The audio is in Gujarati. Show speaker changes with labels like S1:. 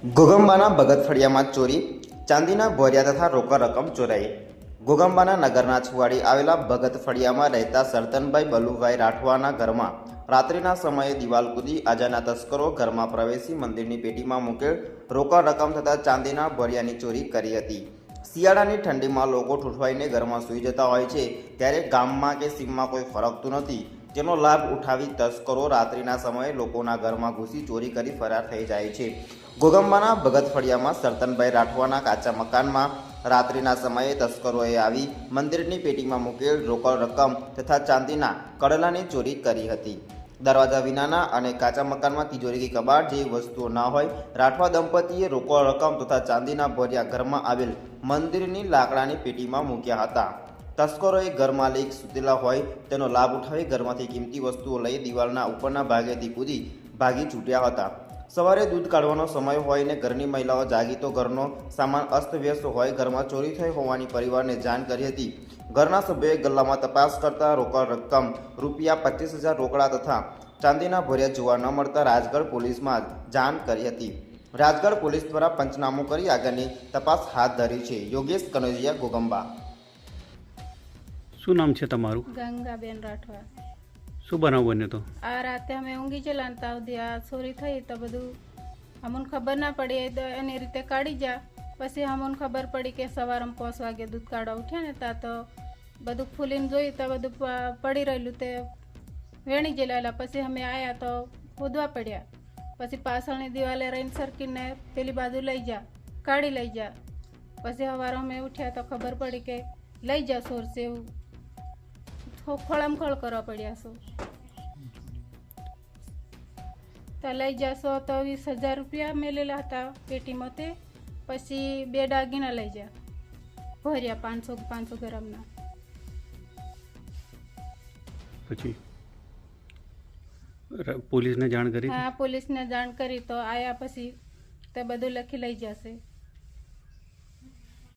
S1: ઘોગંબાના બગતફળિયામાં ચોરી, ચાંદીના ભોરિયા તથા રોકડ રકમ ચોરાઈ. ઘોગંબાના નગરના છુવાડી આવેલા બગતફળિયામાં રહેતા સરતનભાઈ બલુભાઈ રાઠવાના ઘરમાં રાત્રિના સમયે દિવાલ કૂદી, આજાના તસ્કરો ઘરમાં પ્રવેશી મંદિરની પેટીમાં મૂકેલ રોકડ રકમ તથા ચાંદીના ભોરિયાની ચોરી કરી હતી. શિયાળાની ઠંડીમાં લોકો ઠૂઠવાઈને ઘરમાં સૂઈ જતા હોય છે, ત્યારે ગામમાં કે સીમમાં કોઈ ફરકતું નથી. જેનો લાભ ઉઠાવી તસ્કરો રાત્રિના સમયે લોકોના ઘરમાં ઘૂસી ચોરી કરી ફરાર થઈ જાય છે. ગોગંબાના ભગત ફળિયામાં સરતનભાઈ રાઠવાના કાચા મકાનમાં રાત્રિના સમયે તસ્કરોએ આવી મંદિરની પેટીમાં મૂકેલ રોકડ રકમ તથા ચાંદીના કડલાની ચોરી કરી હતી. દરવાજા વિનાના અને કાચા મકાનમાં તિજોરી કે કબાટ જેવી વસ્તુઓ ન હોય, રાઠવા દંપતીએ રોકડ રકમ તથા ચાંદીના ભર્યા ઘરમાં આવેલ મંદિરની લાકડાની પેટીમાં મૂક્યા હતા. તસ્કરોએ ઘર માલિક સુતેલા હોય તેનો લાભ ઉઠાવી ઘરમાંથી કિંમતી વસ્તુઓ લઈ દિવાલના ઉપરના ભાગેથી કૂદી ભાગી છૂટ્યા હતા. સવારે દૂધ કાઢવાનો સમય હોય ને ઘરની મહિલાઓ જાગી તો ઘરનો સામાન અસ્તવ્યસ્ત હોય, ઘરમાં ચોરી થઈ હોવાની પરિવારને જાણ કરી હતી. ઘરના સભ્યોએ ગલ્લામાં તપાસ કરતા રોકડ રકમ, રૂપિયા પચીસ હજાર રોકડા તથા ચાંદીના ભર્યા જોવા ન મળતા રાજગઢ પોલીસમાં જાણ કરી હતી. રાજગઢ પોલીસ દ્વારા પંચનામું કરી આગળની તપાસ હાથ ધરી છે. યોગેશ કનોજિયા, ગોગંબા.
S2: શું નામ છે તમારું?
S3: ગંગાબેન રાઠવા.
S2: શું બનાવ બન્યો તો?
S3: આ રાતે અમે ઊંઘી ચલાન ને સુધી આ ચોરી થઈ તો બધું અમને ખબર ના પડી તો એની રીતે કાઢી જા. પછી અમને ખબર પડી કે સવારમાં પાંચ વાગે દૂધ કાઢવા ઉઠ્યા ને તા તો બધું ફૂલીને જોયું તો બધું પડી રહેલું તે વેણી ગયેલા પછી અમે આવ્યા તો ખોદવા પડ્યા. પછી પાછળની દિવાલે રહીને સરકીને પેલી બાજુ લઈ જા કાઢી લઈ જા. પછી સવારે અમે ઉઠ્યા તો ખબર પડી કે લઈ જા સોરસે એવું ખોળામ ખોળ કરવા પડ્યા છો. તો લઈ જશો તો વીસ હજાર રૂપિયા મેલેલા હતા પેટીમાં તે. પછી બે દાગીના લઈ જા. ભર્યા પાંચસો પાંચસો ગ્રામના.
S2: પછી? પોલીસને જાણ કરી?
S3: હા પોલીસને જાણ કરી તો આયા પછી તે બધું લખી લઈ જશે.